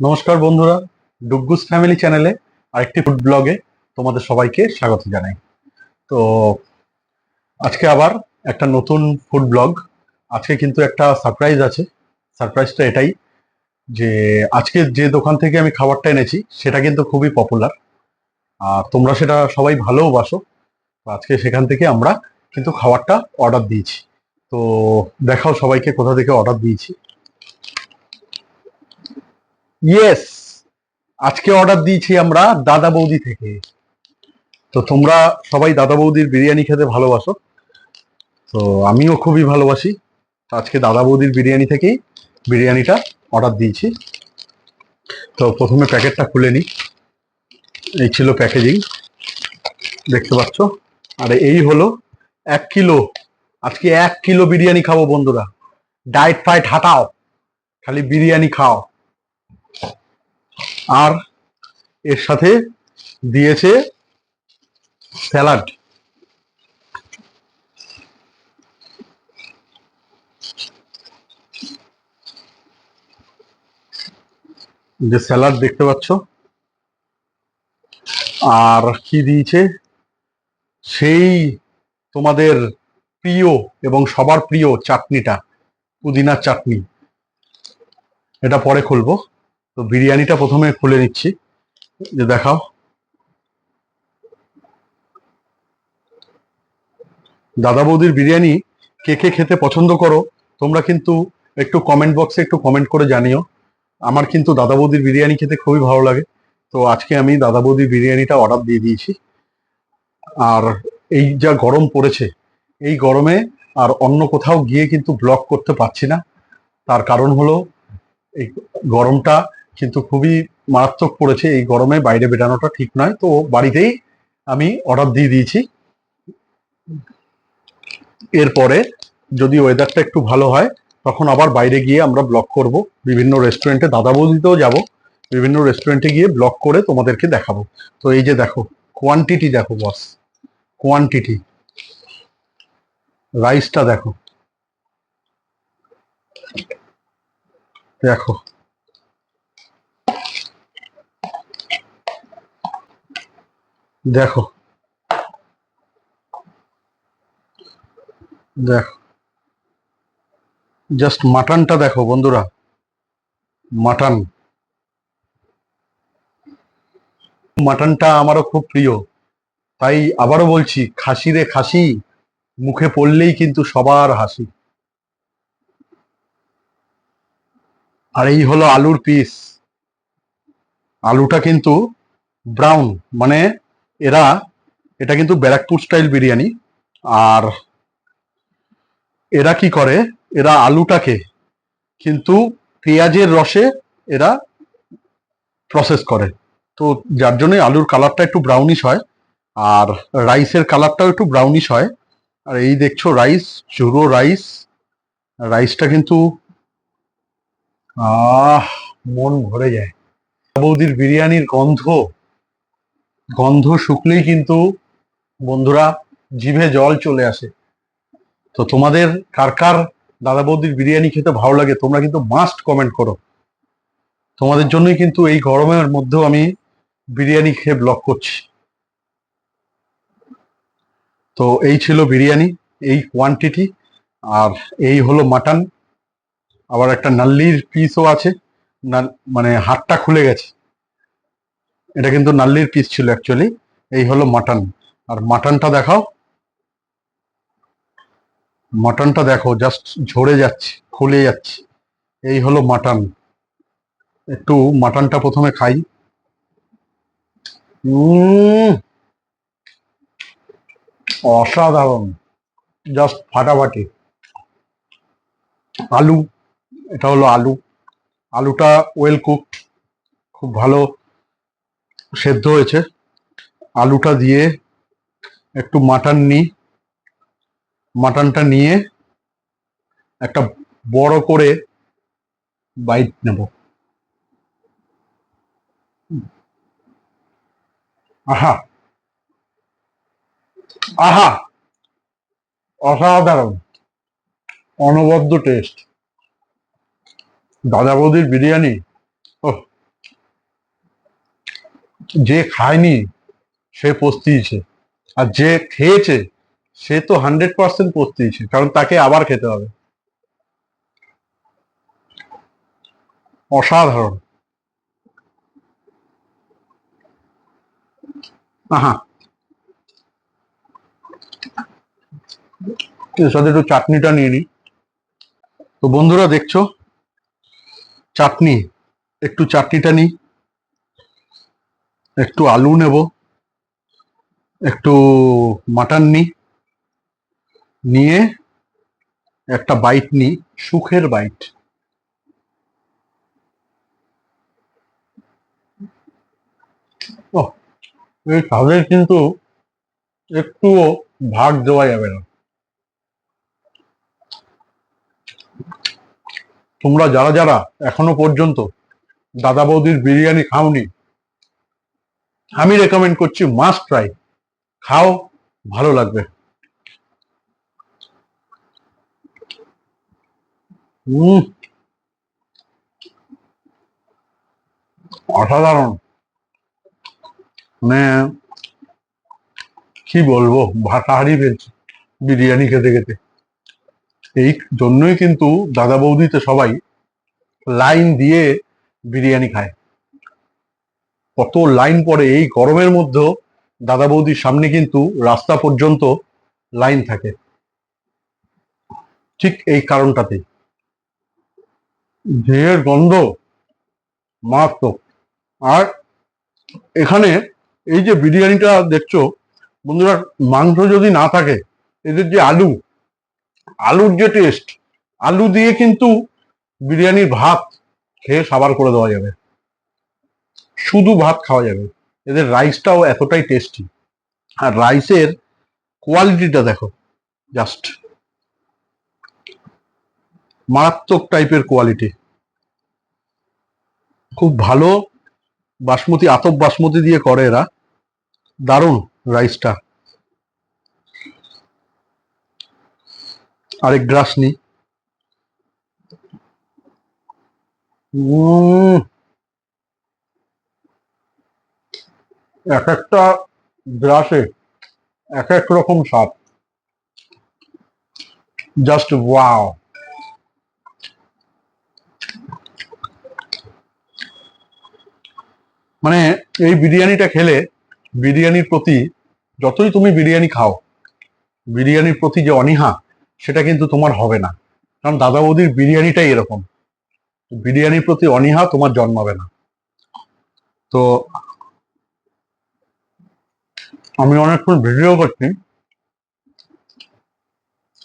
নমস্কার বন্ধুরা, ডুগ্গুস ফ্যামিলি চ্যানেলে আরেকটি ফুড ব্লগে তোমাদের সবাইকে স্বাগত জানাই। তো আজকে আবার একটা নতুন ফুড ব্লগ, আজকে কিন্তু একটা সারপ্রাইজ আছে। সারপ্রাইজটা এটাই যে আজকে যে দোকান থেকে আমি খাবারটা এনেছি, সেটা কিন্তু খুবই পপুলার আর তোমরা সেটা সবাই ভালোবাসো আজকে সেখান থেকে আমরা কিন্তু খাবারটা অর্ডার দিয়েছি। তো দেখাও সবাইকে কোথা থেকে অর্ডার দিয়েছি। ইয়েস আজকে অর্ডার দিয়েছি আমরা দাদা বৌদি থেকে। তো তোমরা সবাই দাদা বৌদির বিরিয়ানি খেতে ভালোবাসো। তো আমিও খুবই ভালোবাসি। আজকে দাদা বৌদির বিরিয়ানি থেকেই বিরিয়ানিটা অর্ডার দিয়েছি। তো প্রথমে প্যাকেটটা খুলে নিই। এই ছিল প্যাকেজিং দেখতে পাচ্ছ? আর এই হলো এক কিলো। আজকে এক কিলো বিরিয়ানি খাব বন্ধুরা। ডায়েট ফাইট হাটাও। খালি বিরিয়ানি খাও। আর এর সাথে দিয়েছে স্যালাড। যে স্যালাড দেখতে পাচ্ছ, আর কি দিয়েছে? সেই তোমাদের প্রিয় এবং সবার প্রিয় চাটনিটা, পুদিনার চাটনি। এটা পরে খুলবো। তো বিরিয়ানিটা প্রথমে খুলে নিচ্ছি। যে দেখাও। দাদা বৌদির বিরিয়ানি কে কে খেতে পছন্দ করো, তোমরা কিন্তু একটু কমেন্ট বক্সে একটু কমেন্ট করে জানিও। আমার কিন্তু দাদা বৌদির বিরিয়ানি খেতে খুবই ভালো লাগে। তো আজকে আমি দাদা বৌদির বিরিয়ানিটা অর্ডার দিয়ে দিয়েছি। আর এই যা গরম পড়েছে, এই গরমে আর অন্য কোথাও গিয়ে কিন্তু ব্লগ করতে পারছি না। তার কারণ হলো, এই গরমটা কিন্তু খুবই মারাত্মক পড়েছে। এই গরমে বাইরে বেরানোটা ঠিক নয়। তো বাড়িতেই আমি অর্ডার দিয়ে দিয়েছি। এরপরে যদি ওয়েদারটা একটু ভালো হয়, তখন আবার বাইরে গিয়ে আমরা ব্লগ করব। বিভিন্ন রেস্টুরেন্টে দাদা বৌদিতেও যাব। বিভিন্ন রেস্টুরেন্টে গিয়ে ব্লগ করে তোমাদেরকে দেখাবো। তো এই যে দেখো কোয়ান্টিটি দেখো বস কোয়ান্টিটি রাইসটা দেখো। দেখো। দেখো। দেখো। জাস্ট মাটনটা দেখো বন্ধুরা। মাটন মাটনটা আমারও খুব প্রিয়। তাই আবারও বলছি, খাসি রে খাসি, মুখে পড়লেই কিন্তু সবার হাসি। আর এই হলো আলুর পিস আলুটা কিন্তু ব্রাউন মানে এরা, এটা কিন্তু ব্যারাকপুর স্টাইল বিরিয়ানি। আর এরা কি করে? এরা আলুটাকে কিন্তু পেঁয়াজের রসে এরা প্রসেস করে। তো যার জন্য আলুর কালারটা একটু ব্রাউনিশ হয়, আর রাইসের কালারটাও একটু ব্রাউনিশ হয়। আর এই দেখছ রাইস চুরো রাইস রাইসটা কিন্তু আহ, মন ভরে যায়। বৌদির বিরিয়ানির গন্ধ। গন্ধ শুকলেই কিন্তু বন্ধুরা জিভে জল চলে আসে। তো তোমাদের কার কার দাদা বৌদির বিরিয়ানি খেতে ভালো লাগে, তোমরা কিন্তু মাস্ট কমেন্ট করো। তোমাদের জন্যই কিন্তু এই গরমের মধ্যেও আমি বিরিয়ানি খেয়ে ব্লগ করছি। তো এই ছিল বিরিয়ানি, এই কোয়ান্টিটি আর এই হলো মাটন আবার একটা নাল্লির পিসও আছে মানে হাতটা খুলে গেছে। এটা কিন্তু নাল্লির পিস ছিল অ্যাকচুয়ালি এই হলো মাটন আর মাটনটা দেখাও। মাটনটা দেখো জাস্ট ঝরে যাচ্ছে খুলে যাচ্ছে। এই হলো মাটন একটু মাটনটা প্রথমে খাই। অসাধারণ। জাস্ট ফাটাফাটি। আলু, এটা হলো আলু। আলুটা ওয়েল কুক খুব ভালো। সেদ্ধ হয়েছে। আলুটা দিয়ে একটু মাটন নিই। মাটনটা নিয়ে একটা বড় করে বাইট নেব। আহা! আহা! অসাধারণ। অনবদ্য টেস্ট দাদা বৌদির বিরিয়ানি ও যে খায়নি, সে পস্তিয়েছে। আর যে খেয়েছে, সে তো হান্ড্রেড পার্সেন্ট পস্তিয়েছে, কারণ তাকে আবার খেতে হবে। অসাধারণ। আহা। সাথে একটু চাটনিটা নিয়ে নিই তো বন্ধুরা দেখছ, চাটনি, একটু চাটনিটা নিই একটু আলু নেব, একটু মাটন নিই, নিয়ে একটা বাইট নিই, সুখের বাইট এই স্বাদের কিন্তু একটুও ভাগ দেওয়া যাবে না। তোমরা যারা যারা এখনও পর্যন্ত দাদা বৌদির বিরিয়ানি খাওনি আমি রেকমেন্ড করছি মাস্ট ট্রাই খাও, ভালো লাগবে। অসাধারণ। মানে কি বলব ভাষা হারিয়ে ফেলছি বিরিয়ানি খেতে খেতে। এই জন্যই কিন্তু দাদা বৌদিতে সবাই লাইন দিয়ে বিরিয়ানি খায়। কত লাইন পড়ে এই গরমের মধ্যেও দাদা বৌদির সামনে কিন্তু রাস্তা পর্যন্ত লাইন থাকে। ঠিক এই কারণটাতেই ঝিঙের গন্ধ মারাত্মক। আর এখানে এই যে বিরিয়ানিটা দেখছ, বন্ধুরা, মাংস যদি না থাকে, এদের যে আলু, আলুর যে টেস্ট আলু দিয়ে কিন্তু বিরিয়ানির ভাত খেয়ে সাবার করে দেওয়া যাবে। শুধু ভাত খাওয়া যাবে। এদের রাইসটাও এতটাই টেস্টি আর রাইসের কোয়ালিটিটা দেখো জাস্ট মারাত্মক টাইপের কোয়ালিটি খুব ভালো বাসমতি, আতপ বাসমতি দিয়ে করে এরা। দারুণ রাইসটা আরেক গ্রাস নি এক একটা গ্রাসে এক এক রকম স্বাদ। জাস্ট ওয়াও মানে এই বিরিয়ানিটা খেলে বিরিয়ানির প্রতি যতই তুমি বিরিয়ানি খাও, বিরিয়ানির প্রতি যে অনীহা, সেটা কিন্তু তোমার হবে না। কারণ দাদা বৌদির বিরিয়ানিটাই এরকম। বিরিয়ানির প্রতি অনীহা তোমার জন্মাবে না। তো আমি অনেকক্ষণ ভিডিও করছি।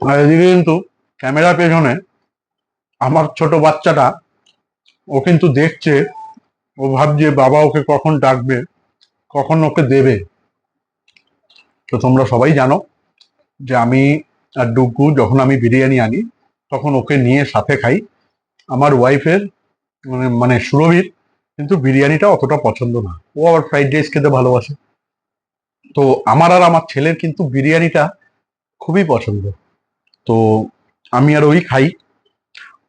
আর এদিকে কিন্তু ক্যামেরা পেছনে আমার ছোট বাচ্চাটা, ও কিন্তু দেখছে, ও ভাবছে বাবা ওকে কখন ডাকবে, কখন ওকে দেবে। তো তোমরা সবাই জানো যে আমি আর ডুগু যখন আমি বিরিয়ানি আনি, তখন ওকে নিয়ে সাথে খাই। আমার ওয়াইফের মানে মানে সুরভির কিন্তু বিরিয়ানিটা অতটা পছন্দ না। ও আবার ফ্রাইড রাইস খেতে ভালোবাসে। তো আমার আর আমার ছেলের কিন্তু বিরিয়ানিটা খুবই পছন্দ। তো আমি আর ওই খাই।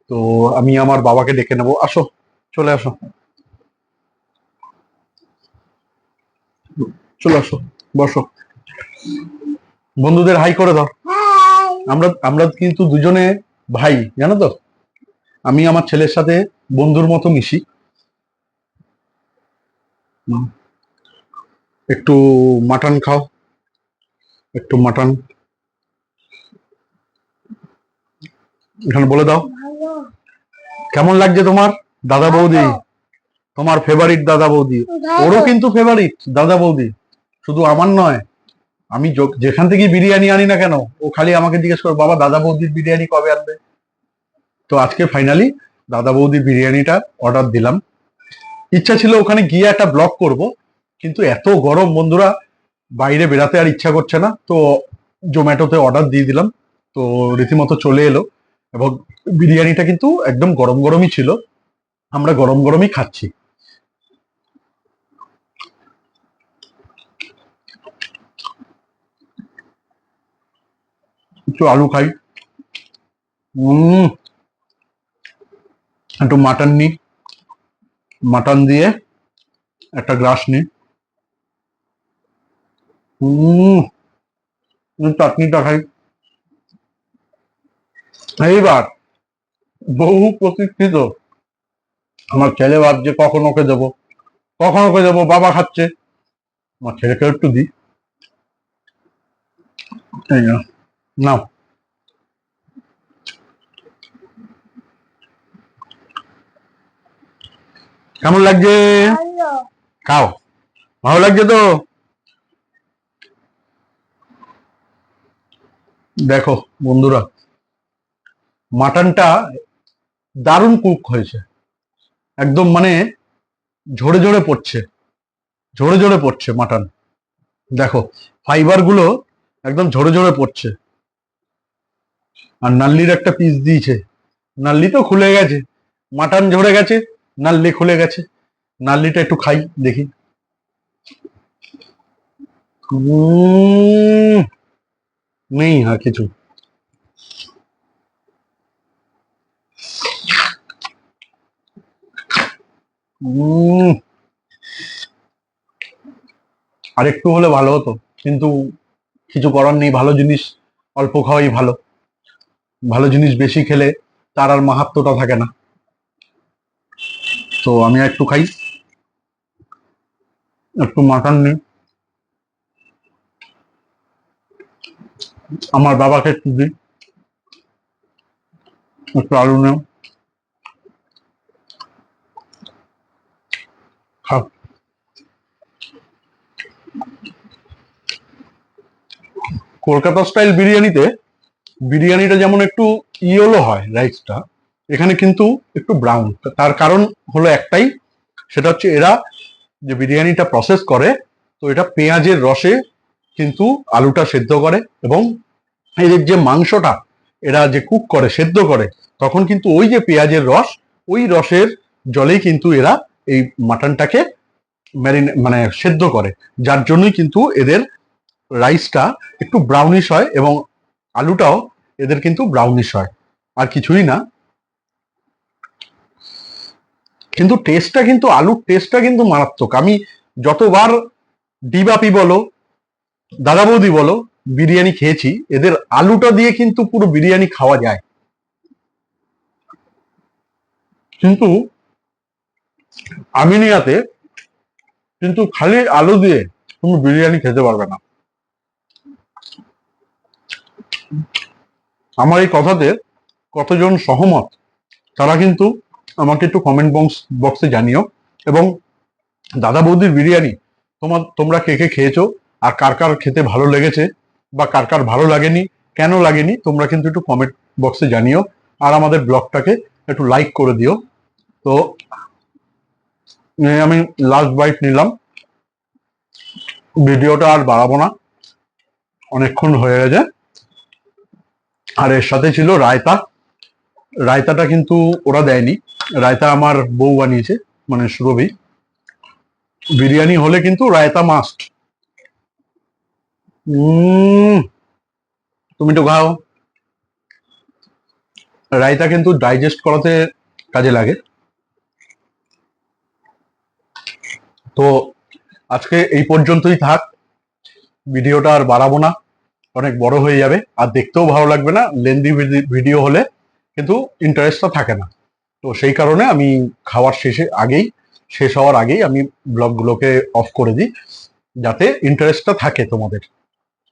তো আমি আমার বাবাকে ডেকে নেব। আসো চলে আসো। চলে আসো বসো। বন্ধুদের হাই করে দাও। আমরা আমরা কিন্তু দুজনে ভাই জানো তো? আমি আমার ছেলের সাথে বন্ধুর মতো মিশি। হুম। একটু মাটন খাও। একটু মাটন। এখানে বলে দাও। কেমন লাগছে তোমার? দাদা বৌদি। তোমার ফেভারিট দাদা বৌদি। ওরও কিন্তু ফেভারিট দাদা বৌদি। শুধু আমার নয় আমি যেখান থেকে বিরিয়ানি আনি না কেন ও খালি আমাকে জিজ্ঞেস করে বাবা দাদা বৌদির বিরিয়ানি কবে আনবে? তো আজকে ফাইনালি দাদা বৌদির বিরিয়ানিটা অর্ডার দিলাম। ইচ্ছা ছিল ওখানে গিয়ে একটা ব্লগ করব। কিন্তু এত গরম, বন্ধুরা, বাইরে বেরাতে আর ইচ্ছা করছে না। তো জোম্যাটোতে অর্ডার দিয়ে দিলাম। তো রীতিমতো চলে এলো এবং বিরিয়ানিটা কিন্তু একদম গরম গরমই ছিল। আমরা গরম গরমই খাচ্ছি। একটু আলু খাই। একটু মাটন নি মাটন দিয়ে একটা গ্রাস নি হুম চাটনিটা খাই এইবার বহু প্রতীক্ষিত আমার ছেলে ভাবছে কখন ওকে দেবো? কখন ওকে দেবো? বাবা খাচ্ছে। আমার ছেলেকে একটু দিই। এই নাও, নাও। কেমন লাগছে? খাও। ভালো লাগছে তো? দেখো বন্ধুরা মাটনটা দারুণ কুক হয়েছে। একদম মানে ঝরে ঝরে পড়ছে ঝরে ঝরে পড়ছে মাটন। দেখো ফাইবারগুলো একদম ঝরে ঝরে পড়ছে। আর নাল্লির একটা পিস দিয়েছে। নাল্লি তো খুলে গেছে মাটন ঝরে গেছে নাল্লি খুলে গেছে। নাল্লিটা একটু খাই দেখি। উম, নেই আর কিছু। উম, আর একটু হলে ভালো হতো কিন্তু কিছু করার নেই ভালো জিনিস অল্প খাওয়াই ভালো। ভালো জিনিস বেশি খেলে তার আর মাহাত্মটা থাকে না। তো আমি একটু খাই একটু মাটন নিই। আমার বাবাকে একটু দিই একটু আলু নেও। কলকাতা স্টাইল বিরিয়ানিতে, বিরিয়ানিটা যেমন একটু ইয়েলো হয় রাইসটা, এখানে কিন্তু একটু ব্রাউন। তার কারণ হলো একটাই, সেটা হচ্ছে এরা যে বিরিয়ানিটা প্রসেস করে, তো এটা পেঁয়াজের রসে কিন্তু আলুটা সেদ্ধ করে এবং এদের যে মাংসটা, এরা যে কুক করে, সেদ্ধ করে, তখন কিন্তু ওই যে পেঁয়াজের রস, ওই রসের জলেই কিন্তু এরা এই মাটনটাকে ম্যারিন মানে সেদ্ধ করে। যার জন্যই কিন্তু এদের রাইসটা একটু ব্রাউনিশ হয় এবং আলুটাও এদের কিন্তু ব্রাউনিশ হয়। আর কিছুই না। কিন্তু টেস্টটা কিন্তু, আলুর টেস্টটা কিন্তু মারাত্মক। আমি যতবার ডিবাপি বলো দাদা বৌদি বলো, বিরিয়ানি খেয়েছি, এদের আলুটা দিয়ে কিন্তু পুরো বিরিয়ানি খাওয়া যায়। কিন্তু আমিনিয়াতে কিন্তু খালি আলু দিয়ে তুমি বিরিয়ানি খেতে পারবে না। আমার এই কথাতে কতজন সহমত, তারা কিন্তু আমাকে একটু কমেন্ট বক্স বক্সে জানিও। এবং দাদা বৌদির বিরিয়ানি তোমার তোমরা কে কে খেয়েছো আর কার কার খেতে ভালো লেগেছে বা কার কার ভালো লাগেনি, কেন লাগেনি, তোমরা কিন্তু একটু কমেন্ট বক্সে জানিও। আর আমাদের ব্লগটাকে একটু লাইক করে দিও। তো আমি লাস্ট বাইট নিলাম। ভিডিওটা আর বাড়াবো না। অনেকক্ষণ হয়ে গেছে। আর এর সাথে ছিল রায়তা। রায়তাটা কিন্তু ওরা দেয়নি। রায়তা আমার বউ বানিয়েছে মানে সুরভি বিরিয়ানি হলে কিন্তু রায়তা মাস্ট তুমি তো খাও রায়তা কিন্তু ডাইজেস্ট করাতে কাজে লাগে। তো আজকে এই পর্যন্তই থাক। ভিডিওটা আর বাড়াবো না। অনেক বড় হয়ে যাবে। আর দেখতেও ভালো লাগবে না। লেন্দি ভিডিও হলে কিন্তু ইন্টারেস্টটা থাকে না। তো সেই কারণে আমি খাওয়ার শেষে আগেই, শেষ হওয়ার আগেই আমি ব্লগগুলোকে অফ করে দিই। যাতে ইন্টারেস্টটা থাকে তোমাদের।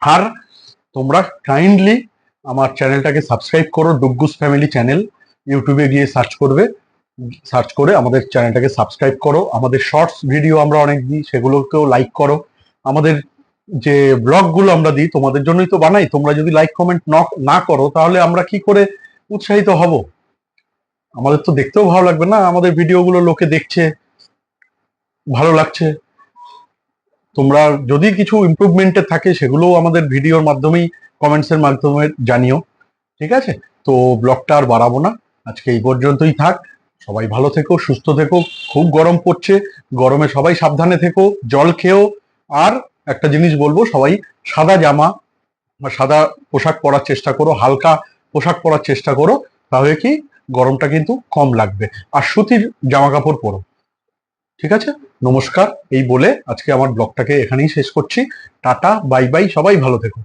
আর তোমরা কাইন্ডলি আমার চ্যানেলটাকে সাবস্ক্রাইব করো ডুগ্গুস ফ্যামিলি চ্যানেল ইউটিউবে গিয়ে সার্চ করবে সার্চ করে আমাদের চ্যানেলটাকে সাবস্ক্রাইব করো। আমাদের শর্টস ভিডিও আমরা অনেক দিই, সেগুলোকেও লাইক করো। আমাদের যে ব্লগগুলো আমরা দিই, তোমাদের জন্যই তো বানাই। তোমরা যদি লাইক কমেন্ট না করো, তাহলে আমরা কি করে উৎসাহিত হব? আমাদের তো দেখতেও ভালো লাগবে না, আমাদের ভিডিওগুলো লোকে দেখছে, ভালো লাগছে। তোমরা যদি কিছু ইমপ্রুভমেন্টে থাকে, সেগুলোও আমাদের ভিডিওর মাধ্যমেই কমেন্টস এর মাধ্যমে জানিও। ঠিক আছে? তো ব্লগটা আর বাড়াবো না। আজকে এই পর্যন্তই থাক। সবাই ভালো থেকো, সুস্থ থেকো। খুব গরম পড়ছে। গরমে সবাই সাবধানে থেকো, জল খেও। আর একটা জিনিস বলব, সবাই সাদা জামা বা সাদা পোশাক পরার চেষ্টা করো, হালকা পোশাক পরার চেষ্টা করো, তাহলে কি গরমটা কিন্তু কম লাগবে। আর সুতির জামা কাপড় পরো। ঠিক আছে? নমস্কার, এই বলে আজকে আমার ব্লগটাকে এখানেই শেষ করছি। টাটা, বাই বাই, সবাই ভালো থেকো।